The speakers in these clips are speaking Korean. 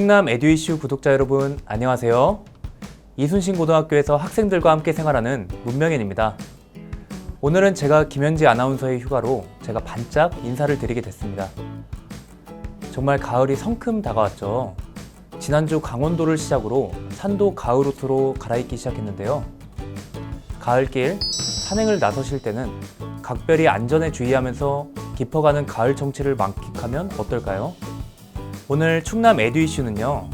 충남 에듀이슈 구독자 여러분 안녕하세요. 이순신 고등학교에서 학생들과 함께 생활하는 문명현입니다. 오늘은 제가 김현지 아나운서의 휴가로 제가 반짝 인사를 드리게 됐습니다. 정말 가을이 성큼 다가왔죠. 지난주 강원도를 시작으로 산도 가을 옷으로 갈아입기 시작했는데요. 가을길 산행을 나서실 때는 각별히 안전에 주의하면서 깊어가는 가을 정취를 만끽하면 어떨까요? 오늘 충남 에듀 이슈는요.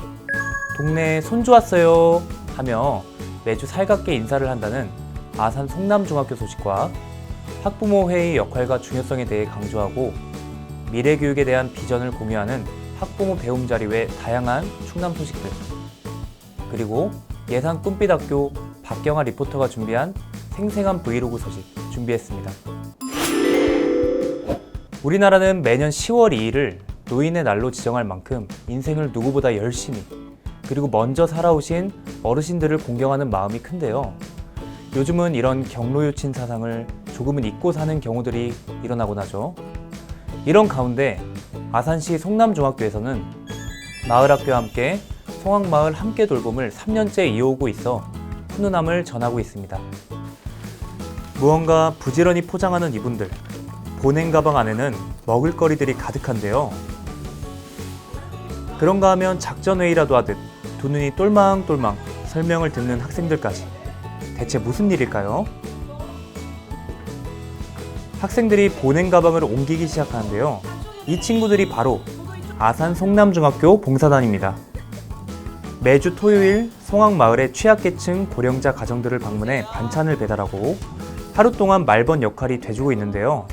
동네에 손주 왔어요 하며 매주 살갑게 인사를 한다는 아산 송남중학교 소식과 학부모 회의 역할과 중요성에 대해 강조하고 미래 교육에 대한 비전을 공유하는 학부모 배움 자리 외 다양한 충남 소식들 그리고 예산 꿈빛학교 박경아 리포터가 준비한 생생한 브이로그 소식 준비했습니다. 우리나라는 매년 10월 2일을 노인의 날로 지정할 만큼 인생을 누구보다 열심히 그리고 먼저 살아오신 어르신들을 공경하는 마음이 큰데요. 요즘은 이런 경로유친 사상을 조금은 잊고 사는 경우들이 일어나곤 하죠. 이런 가운데 아산시 송남중학교에서는 마을학교와 함께 송악마을 함께 돌봄을 3년째 이어오고 있어 훈훈함을 전하고 있습니다. 무언가 부지런히 포장하는 이분들. 보냉 가방 안에는 먹을거리들이 가득한데요. 그런가 하면 작전회의라도 하듯 두 눈이 똘망똘망 설명을 듣는 학생들까지. 대체 무슨 일일까요? 학생들이 보냉 가방을 옮기기 시작하는데요. 이 친구들이 바로 아산 송남중학교 봉사단입니다. 매주 토요일 송악마을의 취약계층 고령자 가정들을 방문해 반찬을 배달하고 하루 동안 말번 역할이 돼주고 있는데요.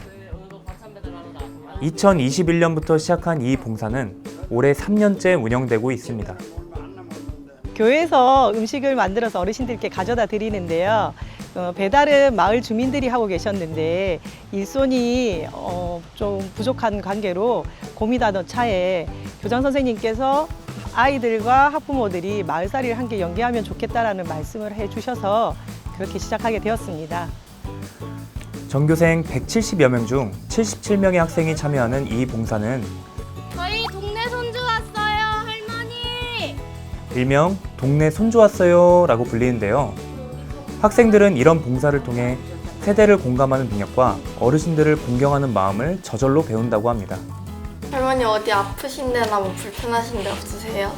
2021년부터 시작한 이 봉사는 올해 3년째 운영되고 있습니다. 교회에서 음식을 만들어서 어르신들께 가져다 드리는데요. 어, 배달은 마을 주민들이 하고 계셨는데 일손이 어, 좀 부족한 관계로 고민하던 차에 교장 선생님께서 아이들과 학부모들이 마을살이를 함께 연계하면 좋겠다라는 말씀을 해주셔서 그렇게 시작하게 되었습니다. 전교생 170여 명 중 77명의 학생이 참여하는 이 봉사는 일명 동네 손주 왔어요 라고 불리는데요. 학생들은 이런 봉사를 통해 세대를 공감하는 능력과 어르신들을 공경하는 마음을 저절로 배운다고 합니다. 할머니 어디 아프신 데나 뭐 불편하신 데 없으세요?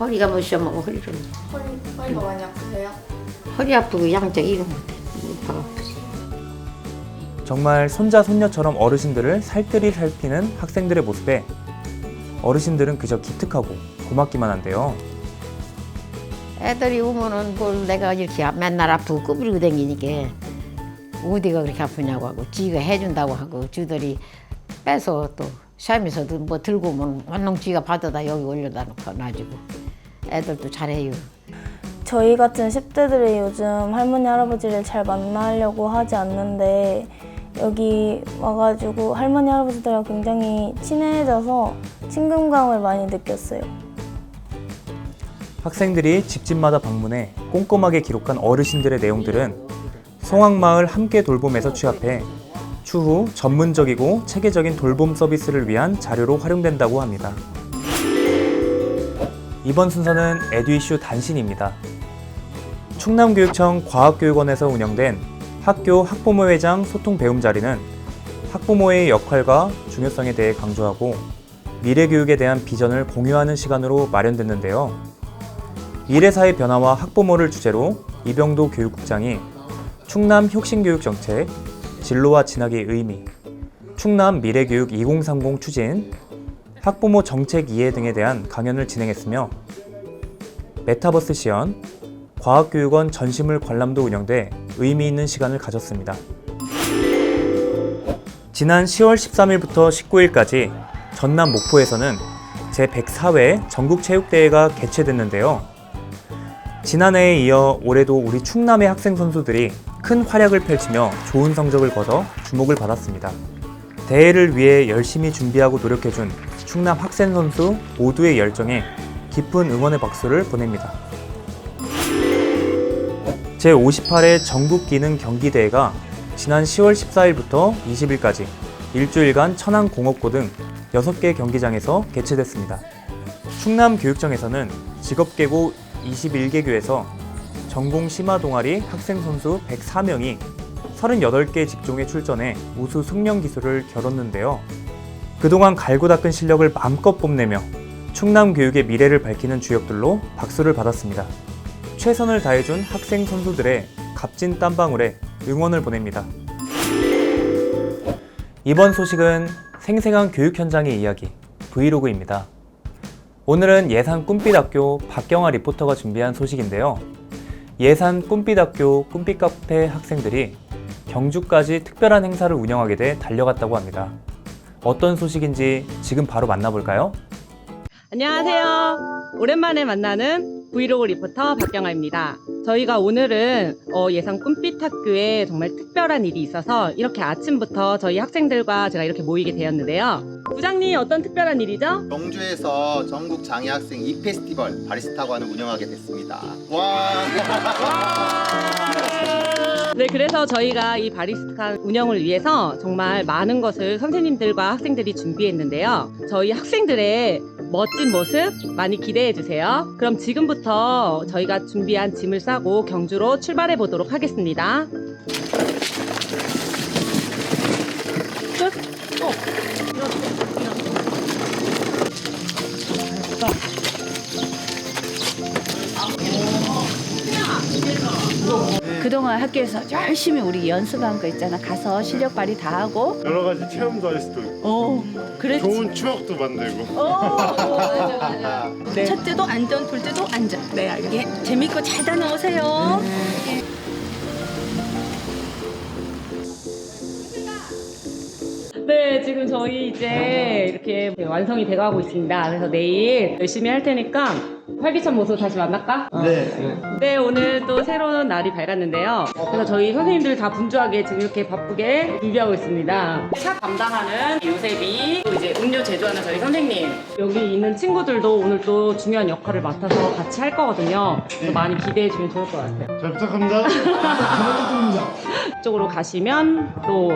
허리가 뭐 시험하고 허리를 허리, 허리가 많이 아프세요? 허리 아프고 양쪽 이런 무릎 아프지 정말 손자 손녀처럼 어르신들을 살뜰히 살피는 학생들의 모습에 어르신들은 그저 기특하고 고맙기만 한데요. 애들이 오면은 뭘 내가 이렇게 맨날 아프고 꾸부리고 다니니까 어디가 그렇게 아프냐고 하고 지가 해준다고 하고 주들이 빼서 또 샤미서도 뭐 들고 오면 완농 지가 받아다 여기 올려다 놓고 놔주고 애들도 잘해요 저희 같은 10대들이 요즘 할머니 할아버지를 잘 만나려고 하지 않는데 여기 와가지고 할머니 할아버지들과 굉장히 친해져서 친근감을 많이 느꼈어요. 학생들이 집집마다 방문해 꼼꼼하게 기록한 어르신들의 내용들은 송악마을 함께 돌봄에서 취합해 추후 전문적이고 체계적인 돌봄 서비스를 위한 자료로 활용된다고 합니다. 이번 순서는 에듀이슈 단신입니다. 충남교육청 과학교육원에서 운영된 학교 학부모회장 소통 배움 자리는 학부모의 역할과 중요성에 대해 강조하고 미래 교육에 대한 비전을 공유하는 시간으로 마련됐는데요. 미래사회 변화와 학부모를 주제로 이병도 교육국장이 충남 혁신교육 정책, 진로와 진학의 의미, 충남 미래교육 2030 추진, 학부모 정책 이해 등에 대한 강연을 진행했으며 메타버스 시연, 과학교육원 전시물 관람도 운영돼 의미 있는 시간을 가졌습니다. 지난 10월 13일부터 19일까지 전남 목포에서는 제104회 전국체육대회가 개최됐는데요. 지난해에 이어 올해도 우리 충남의 학생 선수들이 큰 활약을 펼치며 좋은 성적을 거둬 주목을 받았습니다. 대회를 위해 열심히 준비하고 노력해준 충남 학생 선수 모두의 열정에 깊은 응원의 박수를 보냅니다. 제58회 전국 기능 경기대회가 지난 10월 14일부터 20일까지 일주일간 천안공업고 등 6개 경기장에서 개최됐습니다. 충남교육청에서는 직업계고 21개교에서 전공 심화 동아리 학생 선수 104명이 38개 직종에 출전해 우수 숙련 기술을 겨뤘는데요. 그동안 갈고 닦은 실력을 마음껏 뽐내며 충남 교육의 미래를 밝히는 주역들로 박수를 받았습니다. 최선을 다해준 학생 선수들의 값진 땀방울에 응원을 보냅니다. 이번 소식은 생생한 교육 현장의 이야기 브이로그입니다. 오늘은 예산 꿈빛학교 박경아 리포터가 준비한 소식인데요. 예산 꿈빛학교 꿈빛 카페 학생들이 경주까지 특별한 행사를 운영하게 돼 달려갔다고 합니다. 어떤 소식인지 지금 바로 만나볼까요? 안녕하세요. 오랜만에 만나는 브이로그 리포터 박경아입니다. 저희가 오늘은 어, 예상 꿈빛 학교에 정말 특별한 일이 있어서 이렇게 아침부터 저희 학생들과 제가 이렇게 모이게 되었는데요. 부장님 어떤 특별한 일이죠? 경주에서 전국 장애 학생 이 페스티벌 바리스타관을 운영하게 됐습니다. 와! 네, 그래서 저희가 이 바리스타 운영을 위해서 정말 많은 것을 선생님들과 학생들이 준비했는데요. 저희 학생들의 멋진 모습 많이 기대해 주세요. 그럼 지금부터 저희가 준비한 짐을 싸고 경주로 출발해 보도록 하겠습니다. 끝. 어. 그동안 학교에서 열심히 우리 연습한 거 있잖아. 가서 실력 발휘 다 하고. 여러 가지 체험도 할 수도 있고 어, 그랬지. 좋은 추억도 만들고 어, 맞아, 맞아. 네. 첫째도 안전, 둘째도 안전. 네, 알겠습니다. 예, 재밌고 잘 다녀오세요. 네, 지금 저희 이제 이렇게 완성이 돼가고 있습니다. 그래서 내일 열심히 할 테니까 활기찬 모습 다시 만날까? 네. 네, 오늘 또 새로운 날이 밝았는데요. 그래서 저희 선생님들 다 분주하게 지금 이렇게 바쁘게 준비하고 있습니다. 차 담당하는 요셉이 또 이제 음료 제조하는 저희 선생님 여기 있는 친구들도 오늘 또 중요한 역할을 맡아서 같이 할 거거든요. 그래서 많이 기대해 주면 좋을 것 같아요. 잘 부탁합니다 쪽으로 가시면 또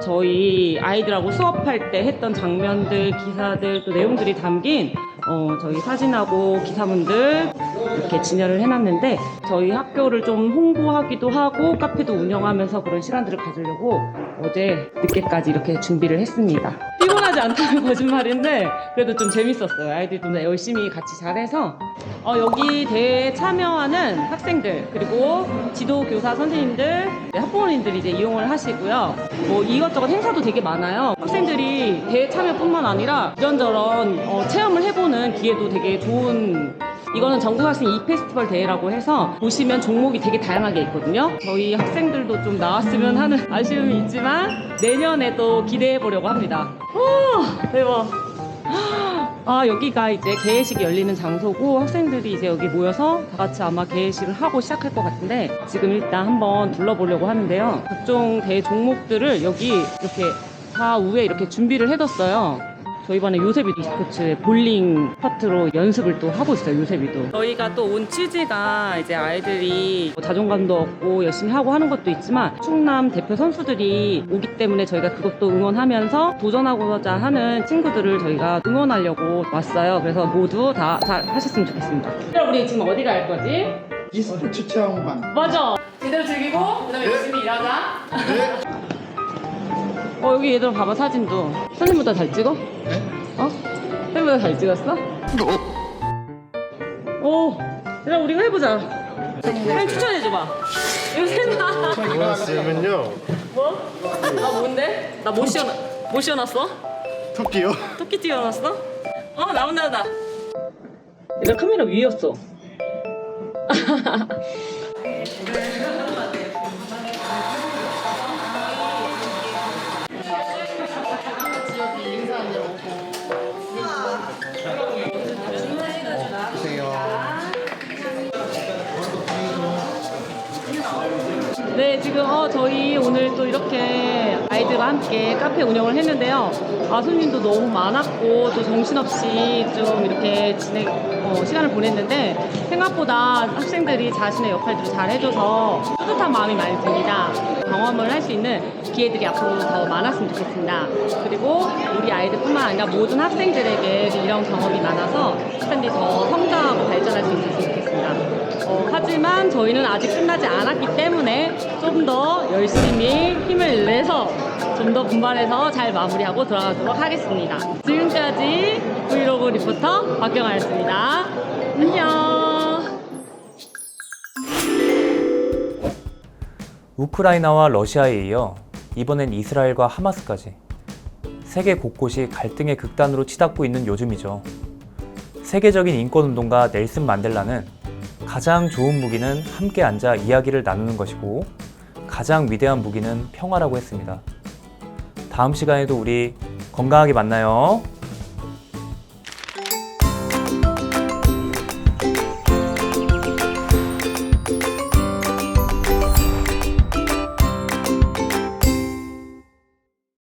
저희 아이들하고 수업할 때 했던 장면들, 기사들, 또 내용들이 담긴 어, 저희 사진하고 기사문들 이렇게 진열을 해놨는데 저희 학교를 좀 홍보하기도 하고 카페도 운영하면서 그런 시간들을 가지려고 어제 늦게까지 이렇게 준비를 했습니다. 피곤하지 않다는 거짓말인데 그래도 좀 재밌었어요. 아이들도 열심히 같이 잘해서 어, 여기 대회에 참여하는 학생들 그리고 지도 교사 선생님들 네, 학부모님들이 이제 이용을 하시고요. 뭐 이것저것 행사도 되게 많아요. 학생들이 대회 참여뿐만 아니라 이런저런 어, 체험을 해보는 기회도 되게 좋은. 이거는 전국 학생 이 페스티벌 대회라고 해서 보시면 종목이 되게 다양하게 있거든요. 저희 학생들도 좀 나왔으면 하는 아쉬움이 있지만 내년에도 기대해 보려고 합니다. 와 대박. 아 여기가 이제 개회식이 열리는 장소고 학생들이 이제 여기 모여서 다 같이 아마 개회식을 하고 시작할 것 같은데 지금 일단 한번 둘러보려고 하는데요 각종 대회 종목들을 여기 이렇게 다 위에 이렇게 준비를 해뒀어요 저희 반에 요셉이 e스포츠 볼링 파트로 연습을 또 하고 있어요 요셉이도 저희가 또 온 취지가 이제 아이들이 뭐 자존감도 얻고 열심히 하고 하는 것도 있지만 충남 대표 선수들이 오기 때문에 저희가 그것도 응원하면서 도전하고자 하는 친구들을 저희가 응원하려고 왔어요. 그래서 모두 다 잘 하셨으면 좋겠습니다. 그럼 우리 지금 어디 갈 거지? e스포츠 체험관. 맞아. 제대로 즐기고 그 다음에 열심히 일하자 어 여기 얘들 봐봐 사진도 선생님보다 잘 찍어? 네? 어? 선생님보다 잘 찍었어? 오 그럼 우리가 해보자 사진 추천해줘봐 요새나 좋았으면요 뭐? 나 뭔데? 나못 씌워놨 못 씌워놨어? 토끼요 토끼 띄워놨어? 어 나온다 나 얘가 카메라 위였어 네, 지금 어, 저희 오늘 또 이렇게 아이들과 함께 카페 운영을 했는데요. 아, 손님도 너무 많았고 또 정신없이 좀 이렇게 진행 어, 시간을 보냈는데 생각보다 학생들이 자신의 역할들을 잘 해줘서 뿌듯한 마음이 많이 듭니다. 경험을 할 수 있는 기회들이 앞으로 더 많았으면 좋겠습니다. 그리고 우리 아이들뿐만 아니라 모든 학생들에게 이런 경험이 많아서 학생들이 더 성장하고 발전할 수 있었으면 좋겠습니다. 어, 하지만 저희는 아직 끝나지 않았기 때문에 좀 더 열심히 힘을 내서 좀 더 분발해서 잘 마무리하고 돌아가도록 하겠습니다. 지금까지 브이로그 리포터 박경아였습니다. 안녕! 우크라이나와 러시아에 이어 이번엔 이스라엘과 하마스까지 세계 곳곳이 갈등의 극단으로 치닫고 있는 요즘이죠. 세계적인 인권운동가 넬슨 만델라는 가장 좋은 무기는 함께 앉아 이야기를 나누는 것이고 가장 위대한 무기는 평화라고 했습니다. 다음 시간에도 우리 건강하게 만나요.